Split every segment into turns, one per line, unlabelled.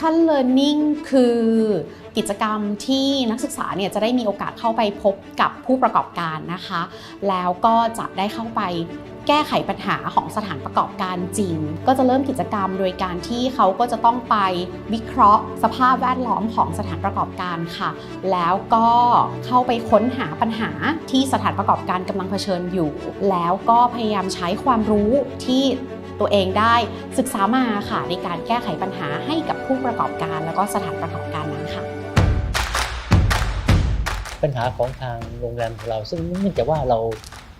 Action Learning คือกิจกรรมที่นักศึกษาเนี่ยจะได้มีโอกาสเข้าไปพบกับผู้ประกอบการนะคะ แล้วก็จะได้เข้าไปแก้ไขปัญหาของสถานประกอบการจริง ก็จะเริ่มกิจกรรมโดยการที่เขาก็จะต้องไปวิเคราะห์ สภาพแวดล้อมของสถานประกอบการค่ะ แล้วก็เข้าไปค้นหาปัญหาที่สถานประกอบการกำลังเผชิญอยู่ แล้วก็พยายามใช้ความรู้ที่ ตัวเองได้ศึกษามาค่ะในการแก้ไขปัญหาให้กับผู้ประกอบการ แล้วก็สถานประกอบการนั้นค่ะ
ปัญหาของทางโรงแรมของเรา ซึ่งเนื่องจากว่าเรา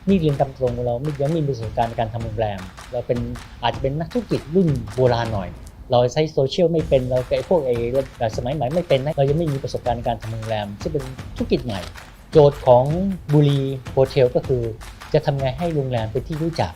นี่เรียนตามตรงเราไม่ยังไม่มีประสบการณ์ในการทำโรงแรม เราเป็นอาจจะเป็นนักธุรกิจรุ่นโบราณหน่อย เราใช้โซเชียลไม่เป็นเราไอ้พวกไอ้สมัยใหม่ไม่เป็นนะเรายังไม่มีประสบการณ์ในการทำโรงแรม ซึ่งเป็นธุรกิจใหม่ โจทย์ของบุรีโฮเทลก็คือ จะทำไงให้โรงแรมเป็นที่รู้จัก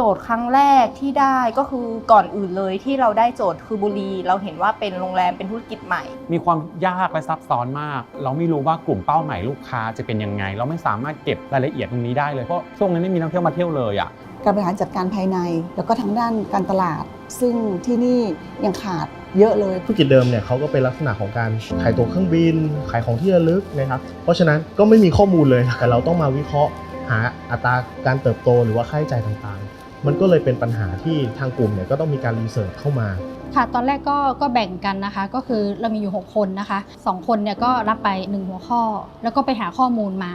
จทย์ครั้งแรกที่ได้ก็คือก่อนอื่นเลยที่เราได้โจทย์คือบุรี เราเห็นว่าเป็นโรงแรมเป็นธุรกิจใหม่
มีความยากและซับซ้อนมาก เราไม่รู้ว่ากลุ่มเป้าหมายลูกค้าจะเป็นยังไง เราไม่สามารถเก็บรายละเอียดตรงนี้ได้เลยเพราะช่วงนั้นไม่มีนักเที่ยวมาเที่ยวเลยอะ
การบริหารจัดการภายใน แล้วก็ทางด้านการตลาด ซึ่งที่นี่ยังขาดเยอะเลย
ธุรกิจเดิมเนี่ยเขาก็เป็นลักษณะของการขายตั๋วเครื่องบิน ขายของที่ระลึกนะครับเพราะฉะนั้นก็ไม่มีข้อมูลเลยแต่เราต้องมาวิเคราะห์หาอัตราการเติบโตหรือว่าค่าใช้จ่ายต่างๆ มันก็เลยเป็นปัญหาที่ทางกลุ่มเนี่ยก็ต้องมีการรีเสิร์ชเข้ามา
ค่ะ ตอนแรกก็ก็แบ่งกันนะคะ ก็คือเรามีอยู่ 6 คนนะคะ 2 คนเนี่ยก็รับไป 1 หัวข้อ แล้วก็ไปหาข้อมูลมา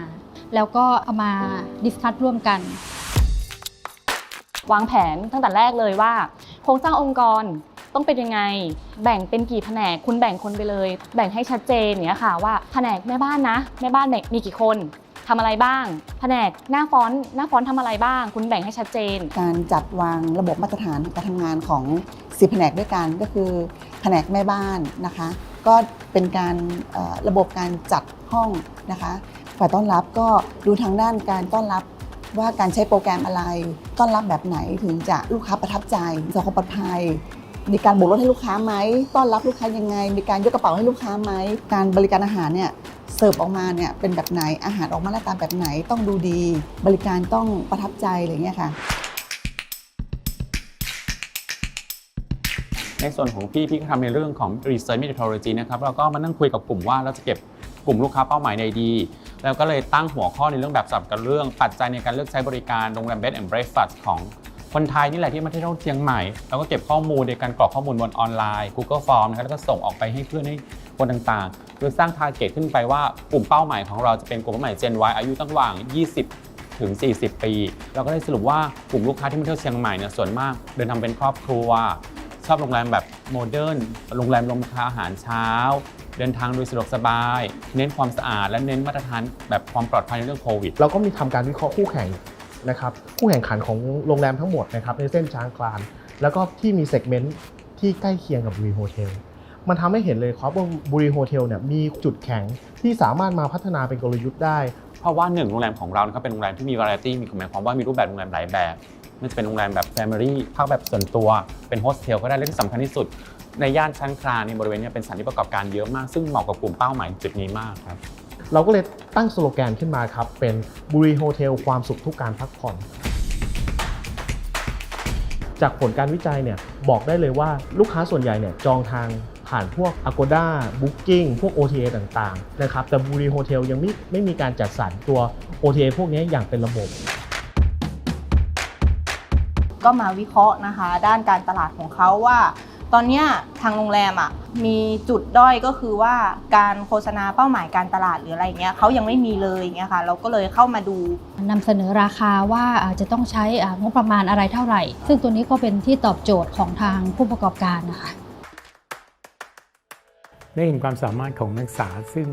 แล้วก็เอามาดิสคัตร่วมกัน
วางแผนตั้งแต่แรกเลยว่า โครงสร้างองค์กรต้องเป็นยังไง แบ่งเป็นกี่แผนก คุณแบ่งคนไปเลย แบ่งให้ชัดเจนอย่างเนี้ยค่ะว่าแผนกแม่บ้านนะ แม่บ้านมีกี่คน ทำอะไรบ้าง แผนกหน้าฟอนต์หน้าฟอนต์ทำอะไรบ้าง คุณแบ่งให้ชัดเจน
การจัดวางระบบมาตรฐานการทำงานของสิแผนกด้วยกันก็คือแผนกแม่บ้านนะคะ ก็เป็นการระบบการจัดห้องนะคะฝ่ายต้อนรับก็ดูทางด้านการต้อนรับว่าการใช้โปรแกรมอะไร ต้อนรับแบบไหนถึงจะลูกค้าประทับใจสังคมปลอดภัยมีการโบกรถให้ลูกค้าไหมต้อนรับลูกค้ายังไง มีการยกกระเป๋าให้ลูกค้าไหมการบริการอาหารเนี่ย เสิร์ฟออกมาเนี่ยเป็นแบบไหนอาหารออกมาหน้าตาแบบไหนต้องดูดี บริการต้องประทับใจอะไรอย่างเงี้ยค่ะ
ในส่วนของพี่พี่ก็ทำในเรื่องของ research methodology นะครับเราก็มานั่งคุยกับกลุ่มว่าเราจะเก็บกลุ่มลูกค้าเป้าหมายในดี แล้วก็เลยตั้งหัวข้อในเรื่องแบบสับกับเรื่องปัจจัยในการเลือกใช้บริการโรงแรม bed and breakfast ของคนไทยนี่แหละที่มาเที่ยวเชียงใหม่ แล้วก็เก็บข้อมูลในการกรอกข้อมูลบนออนไลน์ Google Form นะครับแล้วก็ส่งออกไปให้เพื่อนให้ คนต่างๆ โดยสร้าง target ขึ้นไปว่ากลุ่มเป้าหมายของเราจะเป็นกลุ่มเป้าหมาย Gen Y อายุตั้งระหว่าง 20 ถึง 40 ปี เราก็ได้สรุปว่ากลุ่มลูกค้าที่มาเที่ยวเชียงใหม่เนี่ยส่วนมาก เดินทางเป็นครอบครัว ชอบโรงแรมแบบโมเดิร์นโรงแรมรวมราคาอาหารเช้า เดินทางโดยสะดวกสบาย เน้นความสะอาดและเน้นมาตรฐานแบบความปลอดภัยในเรื่องโควิด
เราก็มีทำการวิเคราะห์คู่แข่งนะครับคู่แข่งขันของโรงแรมทั้งหมดนะครับในเส้นช้างกลาน แล้วก็ที่มีเซกเมนต์ที่ใกล้เคียงกับบุรีโฮเทล มันทำให้เห็นเลยครับว่าบุรีโฮเทลเนี่ยมีจุดแข็งที่สามารถมาพัฒนาเป็นกลยุทธ์ได้
เพราะว่าหนึ่งโรงแรมของเรานะครับเป็นโรงแรมที่มีวาไรตี้มีหมายความว่ามีรูปแบบโรงแรมหลายแบบไม่ว่าจะเป็นโรงแรมแบบ Family พักแบบส่วนตัว เป็นโฮสเทลก็ได้และที่สำคัญที่สุด ในย่านชั้นคลาในบริเวณเนี้เป็นสถานที่ประกอบการเยอะมาก ซึ่งเหมาะกับกลุ่มเป้าหมายจุดนี้มากครับ
เราก็เลยตั้งสโลแกนขึ้นมาครับเป็นบุรีโฮเทลความสุขทุกการพักผ่อนจากผลการวิจัยเนี่ยบอกได้เลยว่าลูกค้าส่วนใหญ่เนี่ยจองทาง ผ่านพวก Agoda Booking พวก OTA ต่างๆนะครับแต่บุรีโฮเทลยังไม่ไม่มีการจัดสรรตัว OTA พวกนี้อย่างเป็นระบบ
ก็มาวิเคราะห์นะคะ ด้านการตลาดของเขาว่า ตอนเนี้ยทางโรงแรมอะมีจุดด้อยก็คือว่าการโฆษณาเป้าหมายการตลาดหรืออะไรเงี้ยเขายังไม่มีเลยเงี้ยค่ะ เราก็เลยเข้ามาดู
นำเสนอราคาว่าอ่าจะต้องใช้อ่างบประมาณอะไรเท่าไหร่ ซึ่งตัวนี้ก็เป็นที่ตอบโจทย์ของทางผู้ประกอบการนะคะ
ได้เห็นความสามารถของนักศึกษา ซึ่ง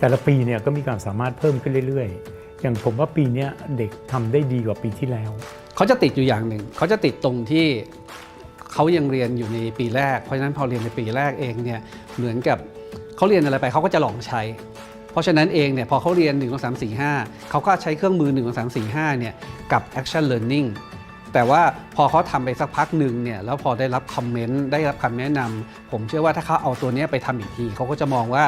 แต่ละปีเนี่ยก็มีความสามารถเพิ่มขึ้นเรื่อยๆ อย่างผมว่าปีนี้เด็กทำได้ดีกว่าปีที่แล้ว
เขาจะติดอยู่อย่างหนึ่ง เขาจะติดตรงที่เขายังเรียนอยู่ในปีแรก เพราะฉะนั้นพอเรียนในปีแรกเองเนี่ยเหมือนกับเขาเรียนอะไรไปเขาก็จะลองใช้ เพราะฉะนั้นเองเนี่ยพอเขาเรียน1 2 3 4 5เขาก็ใช้เครื่องมือ 1 2 3 4 5เนี่ยกับ action learning แต่ว่าพอเขาทำไปสักพักหนึ่งเนี่ยแล้วพอได้รับคอมเมนต์ได้รับคำแนะนำผมเชื่อว่าถ้าเขาเอาตัวนี้ไปทำอีกทีเขาก็จะมองว่า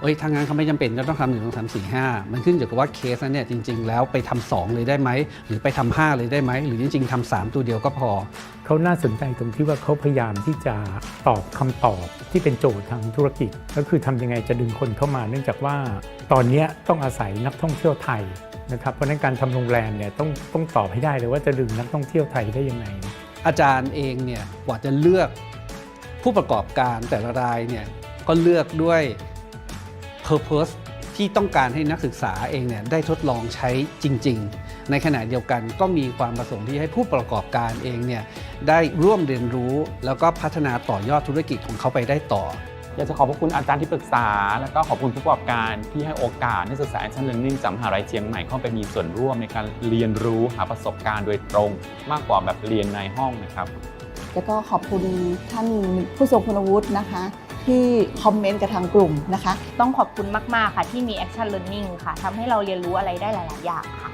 เอ้ยทางงานเขาไม่จำเป็นจะต้องทำหนึ่งสองสามสี่ห้ามันขึ้นอยู่กับว่าเคสนั้นเนี่ยจริง ๆ แล้วไปทำสองเลยได้ไหม หรือไปทำห้าเลยได้ไหม หรือจริง ๆทำสามตัวเดียวก็พอ
เขาน่าสนใจตรงที่ว่าเขาพยายามที่จะตอบคำตอบที่เป็นโจทย์ทางธุรกิจ ก็คือทำยังไงจะดึงคนเข้ามา เนื่องจากว่าตอนนี้ต้องอาศัยนักท่องเที่ยวไทย นะครับ เพราะนั้นการทำโรงแรมเนี่ยต้องต้องตอบให้ได้เลยว่าจะดึงนักท่องเที่ยวไทยได้ยังไง
อาจารย์เองเนี่ยกว่าจะเลือกผู้ประกอบการแต่ละรายเนี่ยก็เลือกด้วย Purpose ที่ต้องการให้นักศึกษาเองเนี่ยได้ทดลองใช้จริง ๆ ในขณะเดียวกันก็มีความประสงค์ที่ให้ผู้ประกอบการเองเนี่ยได้ร่วมเรียนรู้ แล้วก็พัฒนาต่อยอดธุรกิจของเขาไปได้ต่อ
อยากจะขอบพระคุณอาจารย์ที่ปรึกษา แล้วก็ขอบคุณผู้ประกอบการที่ให้โอกาสนักศึกษา Action Learning จากมหาลัยเชียงใหม่เข้าไปมีส่วนร่วมในการเรียนรู้หาประสบการณ์โดยตรง มากกว่าแบบเรียนในห้องนะครับ
แล้วก็ขอบคุณท่านผู้ทรงคุณวุฒินะคะ ที่คอมเมนต์กับทางกลุ่มนะคะ
ต้องขอบคุณมาก ๆ ค่ะที่มี Action Learning ค่ะทำให้เราเรียนรู้อะไรได้หลาย ๆ อย่างค่ะ